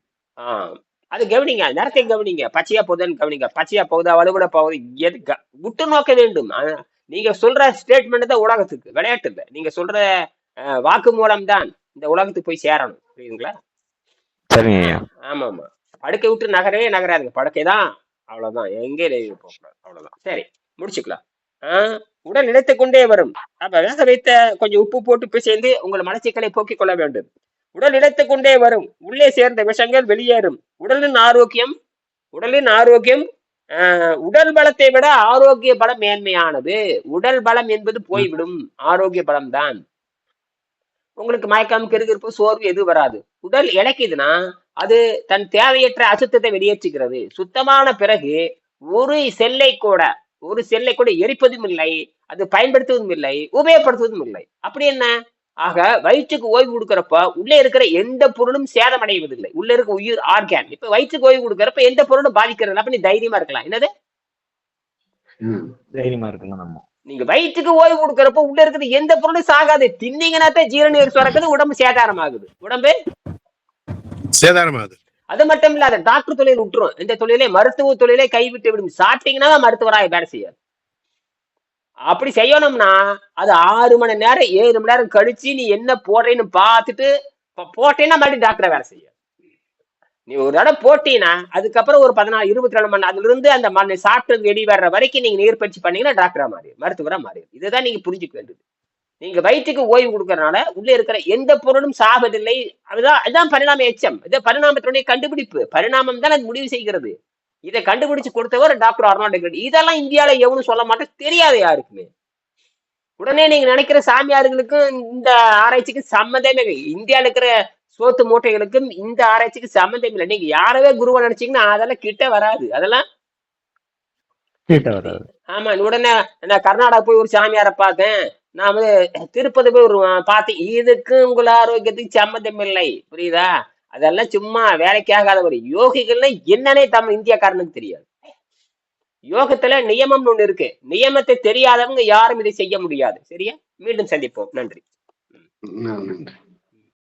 அது கவனிங்க நேரத்தை கவனிங்க. பச்சையா போகுதுன்னு கவனிங்க. பச்சையா போகுதா வலுவிட போகுது எது உற்று நோக்க வேண்டும். நீங்க சொல்ற ஸ்டேட்மெண்ட் தான் உலகத்துக்கு விளையாட்டு இல்லை நீங்க சொல்ற வாக்கு மூலம் தான் இந்த உலகத்துக்கு போய் சேரணும். புரியுதுங்களா? சரிங்க ஆமா ஆமா படுக்கை விட்டு நகரவே நகராதுங்க. படுக்கை தான் அவ்வளவுதான் எங்கே போகக்கூடாது. அவ்வளவுதான். சரி முடிச்சுக்கலாம். உடல் நினைத்துக் கொண்டே வரும். அப்ப வேக வைத்த கொஞ்சம் உப்பு போட்டு பிசைந்து உங்கள் மலச்சிக்கலை போக்கிக் கொள்ள வேண்டும். உடல் நினைத்துக் கொண்டே வரும். உள்ளே சேர்ந்த விஷங்கள் வெளியேறும். உடலின் ஆரோக்கியம் உடலின் ஆரோக்கியம் ஆஹ், உடல் பலத்தை விட ஆரோக்கிய பலம் மேன்மையானது. உடல் பலம் என்பது போய்விடும். ஆரோக்கிய பலம் தான். உங்களுக்கு மயக்கம் கிருகிருப்பு சோர்வு எதுவும் வராது. உடல் இழைக்குதுன்னா அது தன் தேவையற்ற அசுத்தத்தை வெளியேற்றுகிறது. சுத்தமான பிறகு ஒரு செல்லை கூட ஒரு செல்லை கூட எரிப்பதும் இல்லை அது பயன்படுத்துவதும் இல்லை உபயோகப்படுத்துவதும் இல்லை அப்படி என்ன? ஆக வயிற்றுக்கு ஓய்வு கொடுக்கறப்ப உள்ளே இருக்கிற எந்த பொருளும் சேதமடைவதில்லை. உள்ள இருக்க உயிர் ஆர்கான் இப்ப வயிற்றுக்கு ஓய்வு கொடுக்கறப்ப எந்த பொருளும் பாதிக்கிறது இல்லை. அப்ப நீ தைரியமா இருக்கலாம். என்னது. தைரியமா இருக்கலாம் நம்ம. நீங்க வயிற்றுக்கு ஓய்வு கொடுக்கறப்ப உள்ள இருக்கிற எந்த பொருளும் சாகாது. தின்னீங்கன்னா தான் ஜீரணீர் சுரக்குது உடம்பு சேதாரம் ஆகுது உடம்பு? சேதாரமா அது அது மட்டும் இல்லாத டாக்டர் தொழில் விட்டுரும். இந்த தொழிலை மருத்துவ தொழிலை கைவிட்டு விடும். சாப்பிட்டீங்கன்னா தான் மருத்துவராக வேலை செய்யாது அப்படி செய்யணும்னா அது ஆறு மணி நேரம் ஏழு மணி நேரம் கழிச்சு நீ என்ன போடுறேன்னு பார்த்துட்டு போட்டேன்னா மறுபடியும் டாக்டரை வேலை செய்ய நீ ஒரு தடவை போட்டீங்கன்னா அதுக்கப்புறம் ஒரு பதினாலு இருபத்தி ரெண்டு மணி அதுல இருந்து அந்த மண்ணை சாப்பிட்டு வெளி வர்ற வரைக்கும் நீங்க நீர்பயிற்சி பண்ணீங்கன்னா டாக்டரா மாறி மருத்துவரா மாறி இதுதான் நீங்க புரிஞ்சுக்க வேண்டியது. நீங்க வயிற்றுக்கு ஓய்வு கொடுக்கறதுனால உள்ள இருக்கிற எந்த பொருளும் சாவதில்லை. அதுதான் அதுதான் பரிணாம எச்சம். இது பரிணாமத்தினுடைய கண்டுபிடிப்பு. பரிணாமம் தான் அது முடிவு செய்கிறது. இதை கண்டுபிடிச்சு கொடுத்தவர் டாக்டர் அர்னால்டு கிரெட். இதெல்லாம் இந்தியால எவனும் சொல்ல மாட்டேன். தெரியாது யாருக்குமே. உடனே நீங்க நினைக்கிற சாமியார்களுக்கும் இந்த ஆராய்ச்சிக்கு சம்மந்தமே இல்லை. இந்தியால இருக்கிற சோத்து மூட்டைகளுக்கும் இந்த ஆராய்ச்சிக்கு சம்மந்தம் இல்லை. நீங்க யாரவே குருவா நினைச்சீங்கன்னா அதெல்லாம் கிட்ட வராது. அதெல்லாம் ஆமா உடனே நான் கர்நாடகா போய் ஒரு சாமியாரை பார்த்தேன். நான் வந்து திருப்பதி போய் ஒரு பார்த்தேன் இதுக்கு உங்கள் ஆரோக்கியத்துக்கு சம்மந்தம் இல்லை. புரியுதா? அதெல்லாம் சும்மா வேலைக்காகாத ஒரு யோகிகள்னா என்னன்னே தமிழ் இந்தியாக்காரனுக்கு தெரியாது. யோகத்துல நியமம்னு ஒண்ணு இருக்கு. நியமத்தை தெரியாதவங்க யாரும் இதை செய்ய முடியாது. சரியா? மீண்டும் சந்திப்போம். நன்றி. நன்றி.